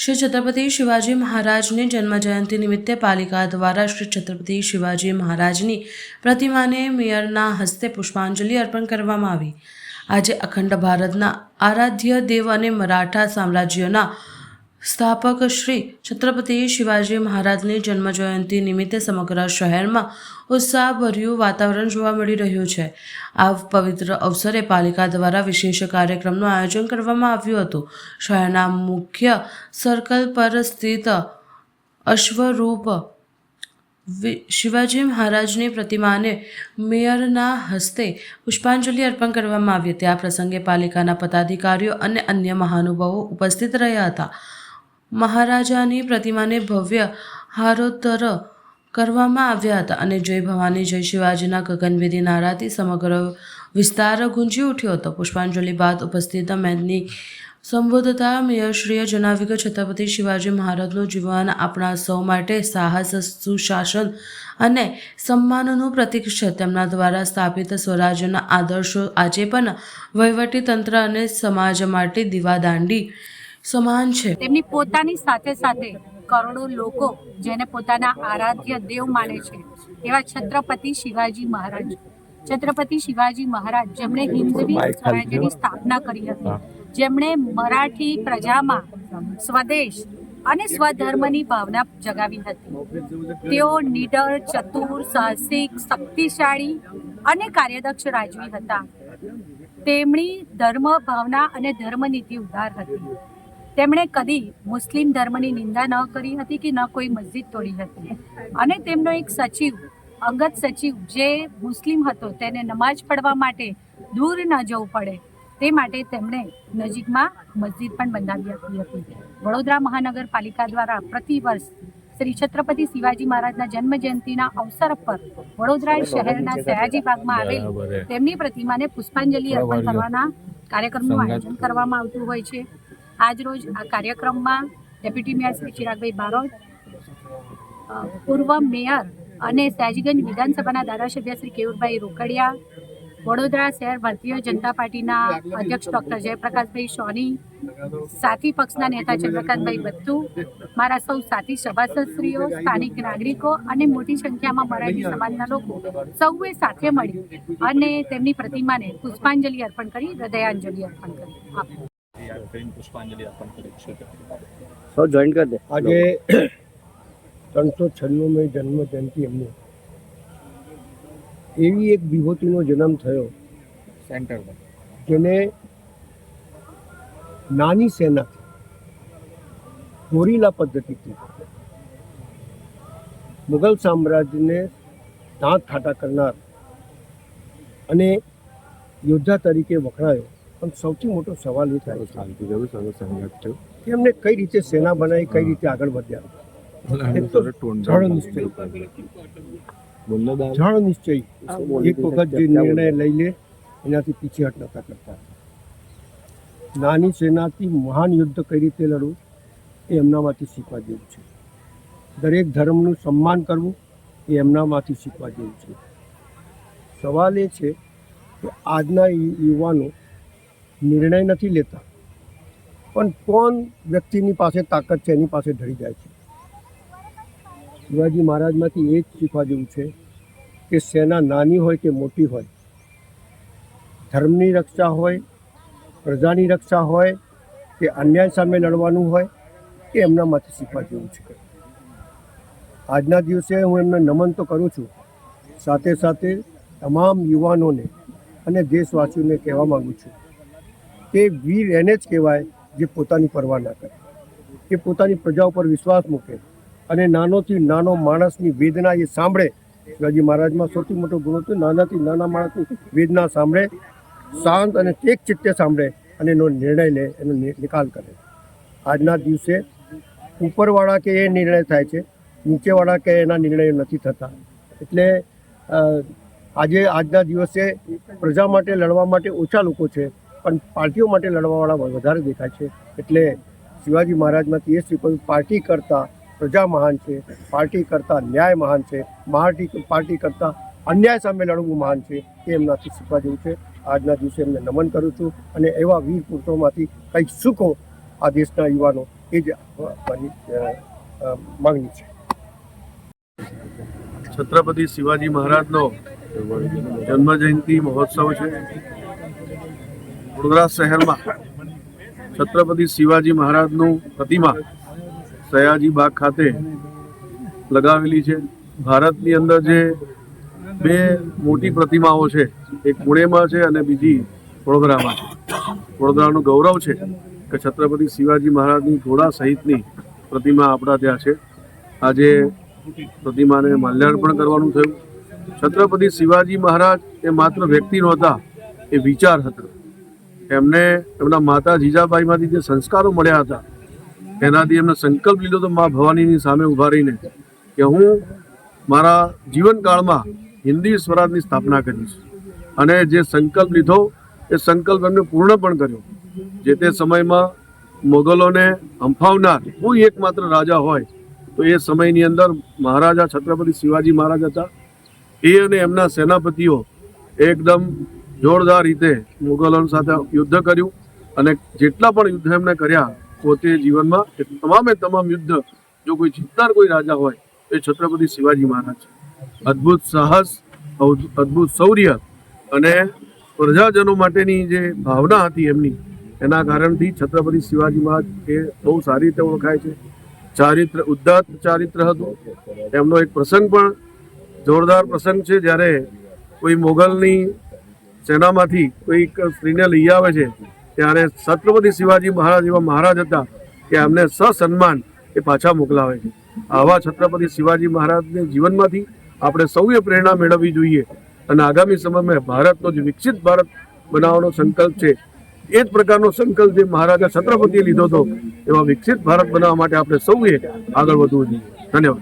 શ્રી છત્રપતિ શિવાજી મહારાજની જન્મજયંતિ નિમિત્તે પાલિકા દ્વારા શ્રી છત્રપતિ શિવાજી મહારાજની પ્રતિમાને મેયરના હસ્તે પુષ્પાંજલિ અર્પણ કરવામાં આવી. આજે અખંડ ભારતના આરાધ્ય દેવ અને મરાઠા સામ્રાજ્યના સ્થાપક શ્રી છત્રપતિ શિવાજી મહારાજની જન્મજયંતિ નિમિત્તે સમગ્ર શહેરમાં ઉત્સાહભર્યું વાતાવરણ જોવા મળી રહ્યું છે. આ પવિત્ર અવસરે પાલિકા દ્વારા વિશેષ કાર્યક્રમનું આયોજન કરવામાં આવ્યું હતું. શહેરના મુખ્ય સર્કલ પર સ્થિત અશ્વરૂપ શિવાજી મહારાજની પ્રતિમાને મેયરના હસ્તે પુષ્પાંજલિ અર્પણ કરવામાં આવી હતી. આ પ્રસંગે પાલિકાના પદાધિકારીઓ અને અન્ય મહાનુભાવો ઉપસ્થિત રહ્યા હતા. મહારાજાની પ્રતિમાને ભવ્ય હારોત્તર કરવામાં આવ્યા હતા અને જય ભવાની, જય શિવાજીના ગગનભેદી નારાથી સમગ્ર વિસ્તાર ગુંજી ઉઠ્યો હતો. પુષ્પાંજલિ બાદ ઉપસ્થિત મેદની સંબોધતા મેયરશ્રીએ જણાવ્યું કે છત્રપતિ શિવાજી મહારાજનું જીવન આપણા સૌ માટે સાહસ, સુશાસન અને સન્માનનું પ્રતીક છે. તેમના દ્વારા સ્થાપિત સ્વરાજ્યના આદર્શો આજે પણ વહીવટી તંત્ર અને સમાજ માટે દીવાદાંડી સમાન છે. તેમની પોતાની સાથે સાથે કરોડો લોકો જેને પોતાના આરાધ્ય દેવ માને છે એવા છત્રપતિ શિવાજી મહારાજ. છત્રપતિ શિવાજી મહારાજ જેમણે હિન્દવી સ્વરાજ્યની સ્થાપના કરી હતી. જેમણે મરાઠી પ્રજામાં સ્વદેશ અને સ્વધર્મની ભાવના જગાવી હતી. તેઓ નીડર ચતુર સાહસિક શક્તિશાળી અને કાર્યદક્ષ રાજવી હતા. તેમની ધર્મ ભાવના અને ધર્મનીતિ ઉદાર હતી. તેમણે કદી મુસ્લિમ ધર્મની નિંદા ન કરી હતી કે ન કોઈ મસ્જિદ તોડી હતી. અને તેમનો એક સચિવ અંગત સચિવ જે મુસ્લિમ હતો તેને નમાજ પડવા માટે દૂર ન જવું પડે તે માટે તેમણે નજીકમાં મસ્જિદ પણ બંધાવી આપી હતી. વડોદરા મહાનગરપાલિકા દ્વારા પ્રતિ વર્ષ શ્રી છત્રપતિ શિવાજી મહારાજના જન્મ જયંતિના અવસર પર વડોદરા શહેરના સયાજી બાગમાં આવેલી તેમની પ્રતિમાને પુષ્પાંજલિ અર્પણ કરવાના કાર્યક્રમનું આયોજન કરવામાં આવતું હોય છે. આજરોજ આ કાર્યક્રમમાં ડેપ્યુટી મેયર શ્રી ચિરાગભાઈ બારોટ પૂર્વ મેયર અને સયાજીગંજ વિધાનસભાના ધારાસભ્ય શ્રી કેવુરભાઈ રોકડિયા, વડોદરા શહેર ભારતીય જનતા પાર્ટીના અધ્યક્ષ ડોક્ટર જયપ્રકાશભાઈ સોની, સાથી પક્ષના નેતા ચંદ્રકાંતભાઈ બત્તુ, મારા સૌ સાથી સભાસદશ્રીઓ, સ્થાનિક નાગરિકો અને મોટી સંખ્યામાં મરાઠી સમાજના લોકો સૌએ સાથે મળી અને તેમની પ્રતિમાને પુષ્પાંજલિ અર્પણ કરી, હૃદયાંજલિ અર્પણ કરી. આભાર. કરીને પુષ્પાંજલિ અર્પણ કરી છે સૌ જોઈન કરી દે આજે ત્રણસો છન્નુંમી જન્મ જયંતિ એમની એવી એક વિભૂતિનો જન્મ થયો સેન્ટર જેને નાની સેના ગોરીલા પદ્ધતિથી મુઘલ સામ્રાજ્યને દાંત ખાટા કરનાર અને યોદ્ધા તરીકે વખણાયો પણ સૌથી મોટો સવાલ એ થાય છે કે એમને કઈ રીતે સેના બનાવી કઈ રીતે આગળ વધ્યા? જળ નિશ્ચય. એક વખત જે નિર્ણય લઈ લે એનાથી પીછેહટ નતા કરતા. નાની સેનાથી મહાન યુદ્ધ કઈ રીતે લડવું એ એમનામાંથી શીખવા જેવું છે. દરેક ધર્મનું સન્માન કરવું એ એમનામાંથી શીખવા જેવું છે. સવાલ એ છે કે આજના યુવાનો નિર્ણય નથી લેતા. પણ કોણ વ્યક્તિની પાસે તાકાત છે, એની પાસે ઢળી જાય છે? શિવાજી મહારાજમાંથી એ જ શીખવા જેવું છે કે સેના નાની હોય કે મોટી હોય, ધર્મની રક્ષા હોય, પ્રજાની રક્ષા હોય કે અન્યાય સામે લડવાનું હોય, એ એમનામાંથી શીખવા જેવું છે. આજના દિવસે હું એમને નમન તો કરું છું. સાથે સાથે તમામ યુવાનોને અને દેશવાસીઓને કહેવા માગું છું કે વીર એને જ કહેવાય જે પોતાની પરવા ના કરે. કે પોતાની પ્રજા ઉપર વિશ્વાસ મૂકે અને નાનોથી નાનો માણસની વેદના એ સાંભળે. શિવાજી મહારાજમાં સૌથી મોટો ગુણ હતો નાનાથી નાના માણસની વેદના સાંભળે, શાંત અને એક ચિત્તે સાંભળે અને એનો નિર્ણય લે, એનો નિકાલ કરે. આજના દિવસે ઉપરવાળા કે એ નિર્ણય થાય છે, નીચેવાળા કે એના નિર્ણયો નથી થતા. એટલે આજે આજના દિવસે પ્રજા માટે લડવા માટે ઓછા લોકો છે. પણ પાર્ટીઓ માટે લડવાવાળા વધારે દેખાય છે. એટલે શિવાજી મહારાજમાંથી એ શીખવું પાર્ટી કરતાં પ્રજા મહાન છે પાર્ટી કરતાં ન્યાય મહાન છે પાર્ટી પાર્ટી કરતાં અન્યાય સામે લડવું મહાન છે એ એમનાથી શીખવા જેવું છે. આજના દિવસે એમને નમન કરું છું અને એવા વીર પુરુષોમાંથી કંઈક શીખો આ દેશના યુવાનો એ જ અ, માગણી છે. છત્રપતિ શિવાજી મહારાજનો જન્મ જયંતિ મહોત્સવ છે. વડોદરા શહેરમાં છત્રપતિ શિવાજી મહારાજનું પ્રતિમા સયાજી બાગ ખાતે લગાવેલી છે. ભારતની અંદર જે બે મોટી પ્રતિમાઓ છે, એક પુણેમાં છે અને બીજી વડોદરામાં છે. વડોદરાનું ગૌરવ છે કે છત્રપતિ શિવાજી મહારાજની ઘોડા સહિતની પ્રતિમા આપણા ત્યાં છે. આજે પ્રતિમાને માલ્યાર્પણ કરવાનું થયું. છત્રપતિ શિવાજી મહારાજ એ માત્ર વ્યક્તિ નહોતા, એ વિચાર હતા. એમને એમના માતા જીજાબાઈમાંથી જે સંસ્કારો મળ્યા હતા, એનાથી એમને સંકલ્પ લીધો તો મા ભવાનીની સામે ઊભા રહીને કે હું મારા જીવનકાળમાં હિન્દી સ્વરાજની સ્થાપના કરીશ. અને જે સંકલ્પ લીધો, એ સંકલ્પ એમને પૂર્ણ પણ કર્યો. જે તે સમયમાં મોગલોને હંફાવનાર કોઈ એકમાત્ર રાજા હોય, તો એ સમયની અંદર મહારાજા છત્રપતિ શિવાજી મહારાજ હતા. એ અને એમના સેનાપતિઓ એકદમ જોરદાર રીતે મુગલો સાથે યુદ્ધ કર્યું અને જેટલા પણ યુદ્ધ એમણે કર્યા, પોતે જીવનમાં તમામે તમામ યુદ્ધ, જો કોઈ જીતનાર કોઈ રાજા હોય, એ છત્રપતિ શિવાજી મહારાજ અદ્ભુત સાહસ અદ્ભુત શૌર્ય અને પ્રજાજનો માટેની જે ભાવના હતી એમની, એના કારણથી છત્રપતિ શિવાજી મહારાજ એ બહુ સારી રીતે ઓળખાય છે. ચારિત્ર ઉદ્દાત ચારિત્ર હતું. એમનો એક પ્રસંગ પણ જોરદાર પ્રસંગ છે. જ્યારે કોઈ મોગલની સેનામાંથી કોઈ સ્ત્રીને લઈ આવે છે, ત્યારે છત્રપતિ શિવાજી મહારાજ એવા મહારાજ હતા કે એમને સસન્માન એ પાછા મોકલાવે છે. આવા છત્રપતિ શિવાજી મહારાજને જીવનમાંથી આપણે સૌએ પ્રેરણા મેળવવી જોઈએ અને આગામી સમયમાં ભારતનો જે વિકસિત ભારત બનાવવાનો સંકલ્પ છે, એ જ પ્રકારનો સંકલ્પ જે મહારાજા છત્રપતિએ લીધો હતો, એવા વિકસિત ભારત બનાવવા માટે આપણે સૌએ આગળ વધવું જોઈએ. ધન્યવાદ.